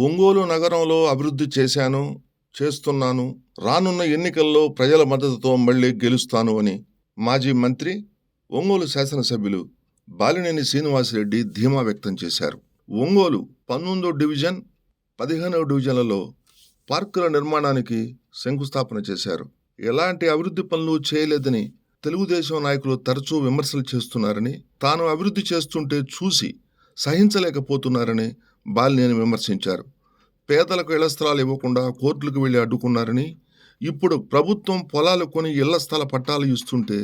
ఒంగోలు నగరంలో అభివృద్ధి చేశాను చేస్తున్నాను. రానున్న ఎన్నికల్లో ప్రజల మద్దతుతో మళ్ళీ గెలుస్తాను అని మాజీ మంత్రి ఒంగోలు శాసనసభ్యులు బాలినేని శ్రీనివాసరెడ్డి ధీమా వ్యక్తం చేశారు. ఒంగోలు పంతొమ్మిదో డివిజన్ పదిహేనవ డివిజన్లలో పార్కుల నిర్మాణానికి శంకుస్థాపన చేశారు. ఎలాంటి అభివృద్ధి పనులు చేయలేదని తెలుగుదేశం నాయకులు తరచూ విమర్శలు చేస్తున్నారని తాను అభివృద్ధి చేస్తుంటే చూసి సహించలేకపోతున్నారని బాలినేని విమర్శించారు. పేదలకు ఇళ్ళ స్థలాలు ఇవ్వకుండా కోర్టులకు వెళ్ళి అడ్డుకున్నారని ఇప్పుడు ప్రభుత్వం పొలాలు కొని ఇళ్ళ స్థల పట్టాలు ఇస్తుంటే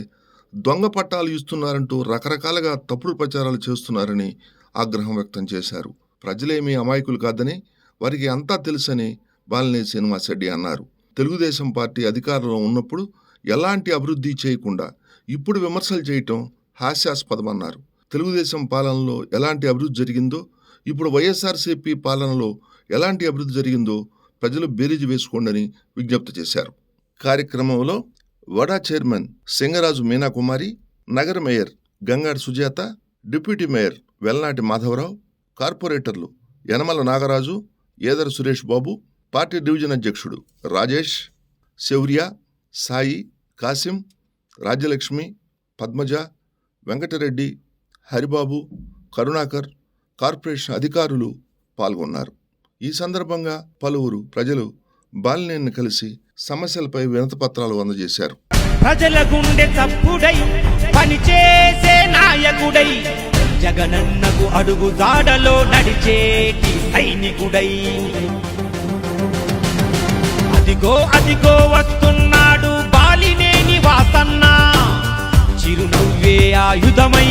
దొంగ పట్టాలు ఇస్తున్నారంటూ రకరకాలుగా తప్పుడు ప్రచారాలు చేస్తున్నారని ఆగ్రహం వ్యక్తం చేశారు. ప్రజలేమీ అమాయకులు కాదని వారికి అంతా తెలుసని బాలినేని శ్రీనివాసరెడ్డి అన్నారు. తెలుగుదేశం పార్టీ అధికారంలో ఉన్నప్పుడు ఎలాంటి అభివృద్ధి చేయకుండా ఇప్పుడు విమర్శలు చేయటం హాస్యాస్పదమన్నారు. తెలుగుదేశం పాలనలో ఎలాంటి అభివృద్ధి జరిగిందో ఇప్పుడు వైఎస్ఆర్సీపీ పాలనలో ఎలాంటి అభివృద్ధి జరిగిందో ప్రజలు బేరీజు వేసుకోండని విజ్ఞప్తి చేశారు. కార్యక్రమంలో వడా చైర్మన్ సింగరాజు మీనాకుమారి నగర mayor Gangadi Sujatha deputy mayor Velnati Madhavarao కార్పొరేటర్లు యనమల నాగరాజు ఏదర సురేష్ బాబు పార్టీ డివిజన్ అధ్యక్షుడు రాజేష్ శౌర్య సాయి కాసిం రాజ్యలక్ష్మి పద్మజ వెంకటరెడ్డి హరిబాబు కరుణాకర్ కార్పొరేషన్ అధికారులు పాల్గొన్నారు. ఈ సందర్భంగా పలువురు ప్రజలు బాలినేని కలిసి సమస్యలపై వినతిపత్రాలు అందజేశారు. ప్రజల గుండె తప్పుడై పనిచేసే నాయకుడై జగనన్నకు అడుగు దాడలో నడిచేటి సైనికుడై. అదిగో అదిగో వస్తున్నాడు బాలినేని వాసన్న చిరునవ్వే ఆయుధమై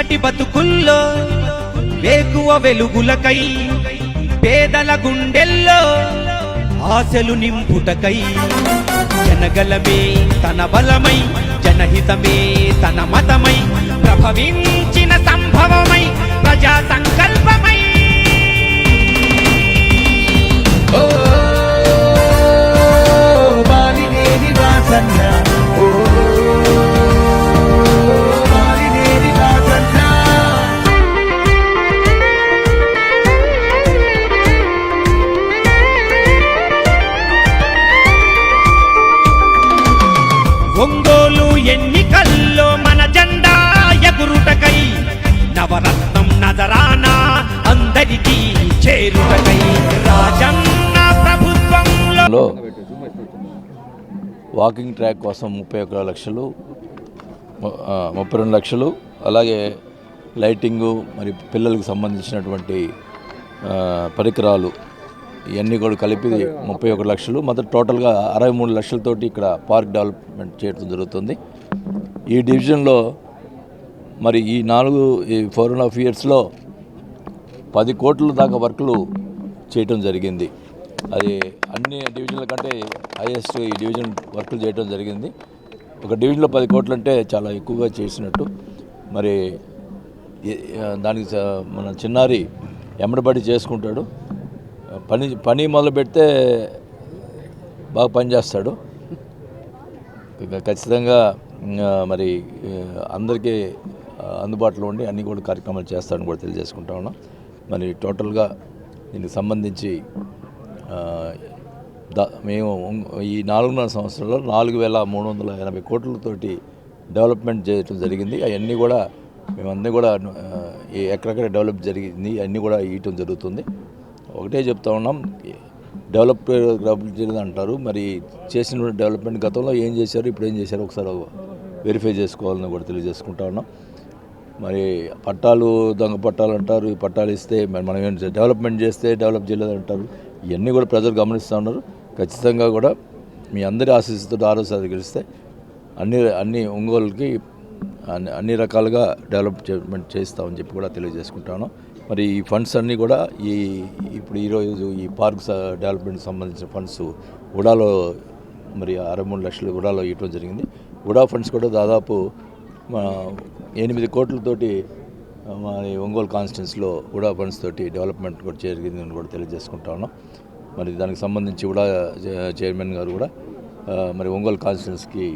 చీకటి బతుకుల్లో వేకువ వెలుగులకై పేదల గుండెల్లో ఆశలు నింపుటకై. జనగలమే తన బలమై జనహితమే తన మతమై ప్రభవించిన సంభవమై ప్రజా సంకల్పమై ఓ బాలినేని వాసన్నా. వాకింగ్ ట్రాక్ కోసం ముప్పై ఒక లక్షలు ముప్పై రెండు లక్షలు అలాగే లైటింగు మరి పిల్లలకు సంబంధించినటువంటి పరికరాలు ఇవన్నీ కూడా కలిపి ముప్పై ఒక లక్షలు. మొత్తం టోటల్గా అరవై మూడు లక్షలతోటి ఇక్కడ పార్క్ డెవలప్మెంట్ చేయడం జరుగుతుంది. ఈ డివిజన్లో మరి ఈ నాలుగు ఈ ఫోర్ అండ్ హాఫ్ ఇయర్స్లో పది కోట్ల దాకా వర్కులు చేయటం జరిగింది. అది అన్ని డివిజన్ల కంటే హైయెస్ట్ ఈ డివిజన్ వర్కులు చేయడం జరిగింది. ఒక డివిజన్లో పది కోట్లు అంటే చాలా ఎక్కువగా చేసినట్టు. మరి దానికి మన చిన్నారి ఎమ్మడబడి చేసుకుంటాడు. పని పని మొదలు పెడితే బాగా పనిచేస్తాడు ఖచ్చితంగా మరి అందరికీ అందుబాటులో ఉండి అన్ని కూడా కార్యక్రమాలు చేస్తాడని కూడా తెలియజేసుకుంటా ఉన్నాం. మరి టోటల్గా దీనికి సంబంధించి మేము ఈ నాలుగున్నర సంవత్సరంలో నాలుగు వేల మూడు వందల ఎనభై కోట్లతోటి డెవలప్మెంట్ చేయడం జరిగింది. అవన్నీ కూడా మేమన్నీ కూడా ఎక్కడెక్కడ డెవలప్ జరిగింది అన్నీ కూడా ఇవ్వటం జరుగుతుంది. ఒకటే చెప్తా ఉన్నాం డెవలప్ అంటారు. మరి చేసిన డెవలప్మెంట్ గతంలో ఏం చేశారు ఇప్పుడు ఏం చేశారు ఒకసారి వెరిఫై చేసుకోవాలని కూడా తెలియజేసుకుంటా ఉన్నాం. మరి పట్టాలు దొంగ పట్టాలు అంటారు ఈ పట్టాలు ఇస్తే మరి మనం ఏం డెవలప్మెంట్ చేస్తే డెవలప్ చేయలేదు అంటారు ఇవన్నీ కూడా ప్రజలు గమనిస్తూ ఉన్నారు. ఖచ్చితంగా కూడా మీ అందరి ఆశీస్సుతో ఆరోగ్య అధికరిస్తే అన్ని అన్ని ఒంగోలుకి అన్ని అన్ని రకాలుగా డెవలప్మెంట్ చేస్తామని చెప్పి కూడా తెలియజేసుకుంటాను మరి ఈ ఫండ్స్ అన్నీ కూడా ఈ ఇప్పుడు ఈరోజు ఈ పార్క్స్ డెవలప్మెంట్కి సంబంధించిన ఫండ్స్ ఉడాలో మరి అరవై మూడు లక్షలు ఉడాలో ఇవ్వడం జరిగింది. ఉడా ఫండ్స్ కూడా దాదాపు ఎనిమిది కోట్లతోటి మరి ఒంగోలు కాన్స్టిట్యున్స్లో ఉడా ఫండ్స్ తోటి డెవలప్మెంట్ కూడా జరిగిందని కూడా తెలియజేసుకుంటా ఉన్నాం. మరి దానికి సంబంధించి కూడా చైర్మన్ గారు కూడా మరి ఒంగోలు కాన్స్టిట్యున్స్కి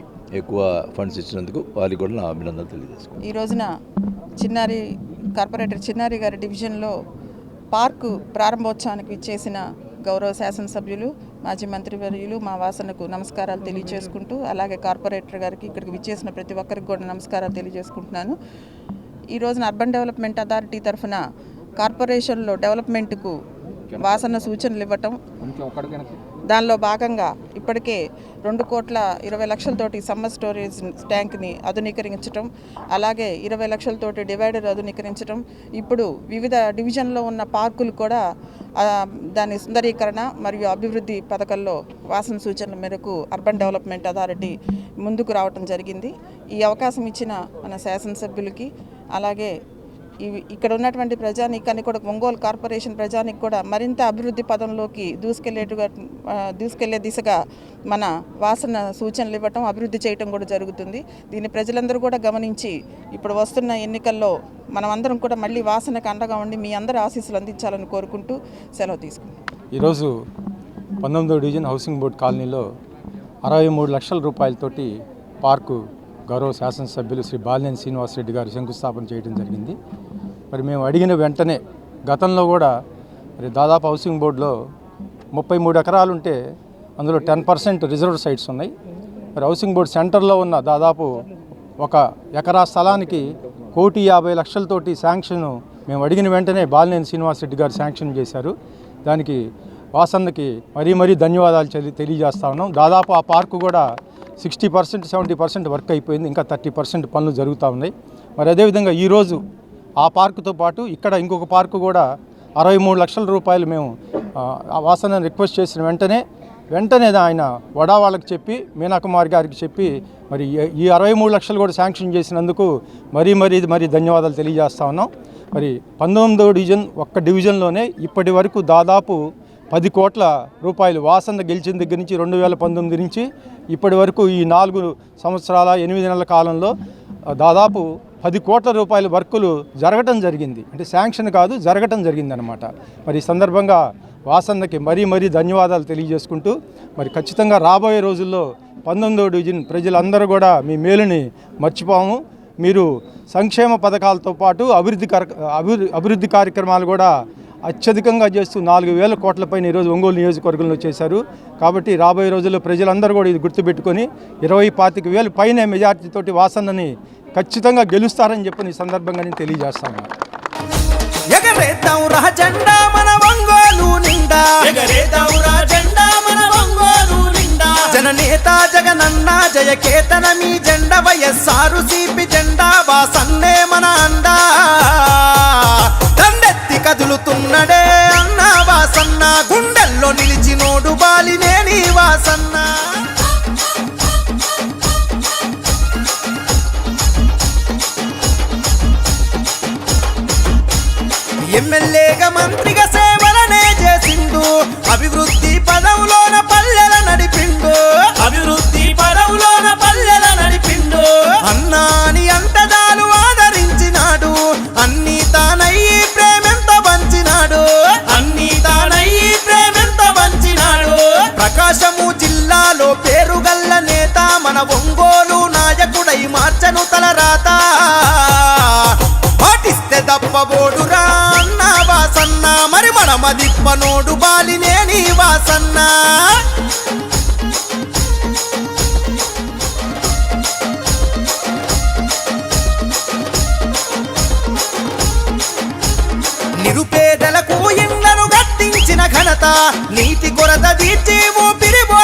ఎక్కువ ఫండ్స్ ఇచ్చినందుకు వారికి కూడా నా అభినందనలు తెలియజేసుకుంటాను ఈ రోజున చిన్నారి కార్పొరేటర్ చిన్నారి గారి డివిజన్లో పార్కు ప్రారంభోత్సవానికి ఇచ్చేసిన గౌరవ శాసనసభ్యులు మాజీ మంత్రివర్యులు మా వాసనకు నమస్కారాలు తెలియజేసుకుంటూ అలాగే కార్పొరేటర్ గారికి ఇక్కడికి విచ్చేసిన ప్రతి ఒక్కరికి కూడా నమస్కారాలు తెలియజేసుకుంటున్నాను. ఈ రోజున అర్బన్ డెవలప్మెంట్ అథారిటీ తరఫున కార్పొరేషన్లో డెవలప్మెంట్కు వాసన సూచనలు ఇవ్వటం. దానిలో భాగంగా ఇప్పటికే రెండు కోట్ల ఇరవై లక్షలతోటి సమ్మర్ స్టోరేజ్ ట్యాంక్ని ఆధునీకరించడం అలాగే ఇరవై లక్షలతోటి డివైడర్ ఆధునీకరించడం ఇప్పుడు వివిధ డివిజన్లో ఉన్న పార్కులు కూడా దాని సుందరీకరణ మరియు అభివృద్ధి పథకంలో వాసన సూచనల మేరకు అర్బన్ డెవలప్మెంట్ అథారిటీ ముందుకు రావటం జరిగింది. ఈ అవకాశం ఇచ్చిన మన శాసనసభ్యులకి అలాగే ఇక్కడ ఉన్నటువంటి ప్రజానీకాన్ని కూడా ఒంగోలు కార్పొరేషన్ ప్రజానికి కూడా మరింత అభివృద్ధి పదంలోకి దూసుకెళ్ళేటుగా దూసుకెళ్ళే దిశగా మన వాసన సూచనలు ఇవ్వటం అభివృద్ధి చేయటం కూడా జరుగుతుంది. దీన్ని ప్రజలందరూ కూడా గమనించి ఇప్పుడు వస్తున్న ఎన్నికల్లో మనమందరం కూడా మళ్ళీ వాసనకు అండగా ఉండి మీ అందరి ఆశీస్సులు అందించాలని కోరుకుంటూ సెలవు తీసుకుంటాం ఈరోజు పంతొమ్మిదో డివిజన్ హౌసింగ్ బోర్డ్ కాలనీలో అరవై మూడు లక్షల రూపాయలతోటి పార్కు గౌరవ శాసనసభ్యులు శ్రీ బాలినేని శ్రీనివాసరెడ్డి గారు శంకుస్థాపన చేయడం జరిగింది. మరి మేము అడిగిన వెంటనే గతంలో కూడా మరి దాదాపు హౌసింగ్ బోర్డులో ముప్పై మూడు ఎకరాలు ఉంటే అందులో టెన్ పర్సెంట్ రిజర్వ్ సైట్స్ ఉన్నాయి. మరి హౌసింగ్ బోర్డు సెంటర్లో ఉన్న దాదాపు ఒక ఎకరా స్థలానికి కోటి యాభై లక్షలతోటి శాంక్షన్ మేము అడిగిన వెంటనే బాలినేని శ్రీనివాసరెడ్డి గారు శాంక్షన్ చేశారు. దానికి వాసన్నకి మరీ మరీ ధన్యవాదాలు తెలి- తెలియజేస్తా ఉన్నాం. దాదాపు ఆ పార్కు కూడా sixty percent seventy percent work అయిపోయింది ఇంకా థర్టీ పర్సెంట్ పనులు జరుగుతూ ఉన్నాయి. మరి అదేవిధంగా ఈరోజు ఆ పార్కుతో పాటు ఇక్కడ ఇంకొక పార్కు కూడా అరవై మూడు లక్షల రూపాయలు మేము ఆ, రిక్వెస్ట్ చేసిన వెంటనే వెంటనే ఆయన వడా వాళ్ళకి చెప్పి మీనాకుమార్ గారికి చెప్పి మరి ఈ- ఈ అరవై మూడు లక్షలు కూడా శాంక్షన్ చేసినందుకు మరీ మరీ మరీ ధన్యవాదాలు తెలియజేస్తా ఉన్నాం. మరి పంతొమ్మిదో డివిజన్ ఒక్క డివిజన్లోనే ఇప్పటి వరకు దాదాపు పది కోట్ల రూపాయలు వాసన గెలిచిన దగ్గర నుంచి రెండు వేల పంతొమ్మిది నుంచి ఇప్పటి వరకు ఈ నాలుగు సంవత్సరాల ఎనిమిది నెలల కాలంలో దాదాపు పది కోట్ల రూపాయల వర్కులు జరగటం జరిగింది. అంటే శాంక్షన్ కాదు జరగటం జరిగిందనమాట మరి ఈ సందర్భంగా వాసన్నకి మరీ మరీ ధన్యవాదాలు తెలియజేసుకుంటూ మరి ఖచ్చితంగా రాబోయే రోజుల్లో పంతొమ్మిదవ డివిజన్ ప్రజలందరూ కూడా మీ మేలుని మర్చిపోము. మీరు సంక్షేమ పథకాలతో పాటు అభివృద్ధి కర అభివృద్ధి అభివృద్ధి కార్యక్రమాలు కూడా అత్యధికంగా చేస్తూ నాలుగు వేల కోట్లపైన ఈరోజు ఒంగోలు నియోజకవర్గంలో చేశారు. కాబట్టి రాబోయే రోజుల్లో ప్రజలందరూ కూడా ఇది గుర్తుపెట్టుకొని ఇరవై పాతిక వేలు పైన మెజార్టీతోటి వాసన్నని ఖచ్చితంగా గెలుస్తారని చెప్పి ఈ సందర్భంగా నేను తెలియజేస్తాను ఎగరేద్దాం రా జెండా మన జననేత జగనన్న జయకేతన మీ జెండ వయస్సారు సిపి జెండా వాసన్న. ఎమ్మెల్యేగా మంత్రిగా సేవలనే చేసిండు. అభివృద్ధి పదవులోన పల్లెల నడిపిండు. వాసన్న నిరుపేదలకు ఇండ్లను గట్టించిన ఘనత నీటి కొరత తీర్చి ఊపిరి పోసిన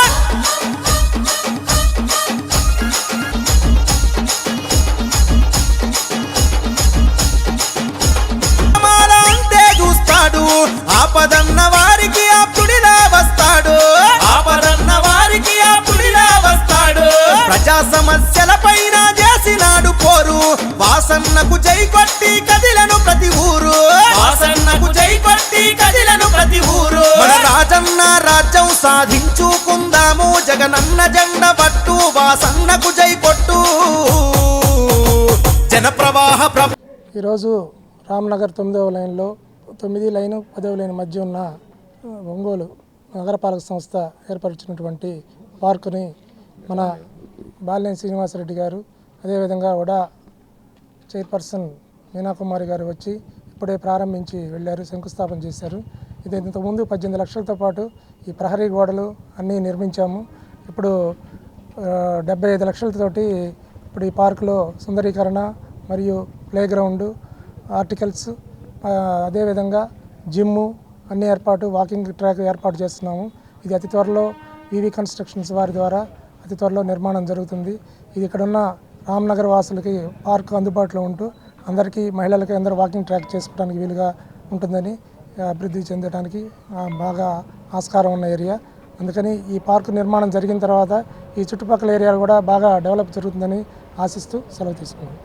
ఆపదన్న వారికి ఆప్తుడిలా వస్తాడు. ఆపదన్న వారికి ఆప్తుడిలా వస్తాడు. ప్రజా సమస్యల పైన చేసినాడు పోరు. వాసన్నకు జై కొట్టి కదిలను ప్రతి ఊరు. వాసన్నకు జై కొట్టి కదిలను ప్రతి ఊరు. మన రాజన్న రాజ్యం సాధించుకుందాము. జగనన్న జెండ పట్టు వాసన్నకు జై కొట్టు. జనప్రవాహ ప్ర ఈరోజు రామ్నగర్ తొమ్మిదవ లైన్లో తొమ్మిది లైను పదవ లైన్ మధ్య ఉన్న ఒంగోలు నగరపాలక సంస్థ ఏర్పరిచినటువంటి పార్కుని మన బాలినేని శ్రీనివాసరెడ్డి గారు అదేవిధంగా వడా చైర్పర్సన్ మీనాకుమారి గారు వచ్చి ఇప్పుడే ప్రారంభించి వెళ్ళారు శంకుస్థాపన చేశారు. ఇది ఇంతకుముందు పద్దెనిమిది లక్షలతో పాటు ఈ ప్రహరీ గోడలు అన్నీ నిర్మించాము. ఇప్పుడు డెబ్బై ఐదు లక్షలతోటి ఇప్పుడు ఈ పార్కులో సుందరీకరణ మరియు ప్లేగ్రౌండు ఆర్టికల్స్ అదేవిధంగా జిమ్ము అన్ని ఏర్పాటు వాకింగ్ ట్రాక్ ఏర్పాటు చేస్తున్నాము. ఇది అతి త్వరలో వివి కన్స్ట్రక్షన్స్ వారి ద్వారా అతి త్వరలో నిర్మాణం జరుగుతుంది. ఇది ఇక్కడున్న రామ్నగర్ వాసులకి పార్క్ అందుబాటులో ఉంటూ అందరికీ మహిళలకి అందరూ వాకింగ్ ట్రాక్ చేసుకోవడానికి వీలుగా ఉంటుందని అభివృద్ధి చెందడానికి బాగా ఆస్కారం ఉన్న ఏరియా. అందుకని ఈ పార్క్ నిర్మాణం జరిగిన తర్వాత ఈ చుట్టుపక్కల ఏరియాలు కూడా బాగా డెవలప్ జరుగుతుందని ఆశిస్తూ సెలవు తీసుకున్నాను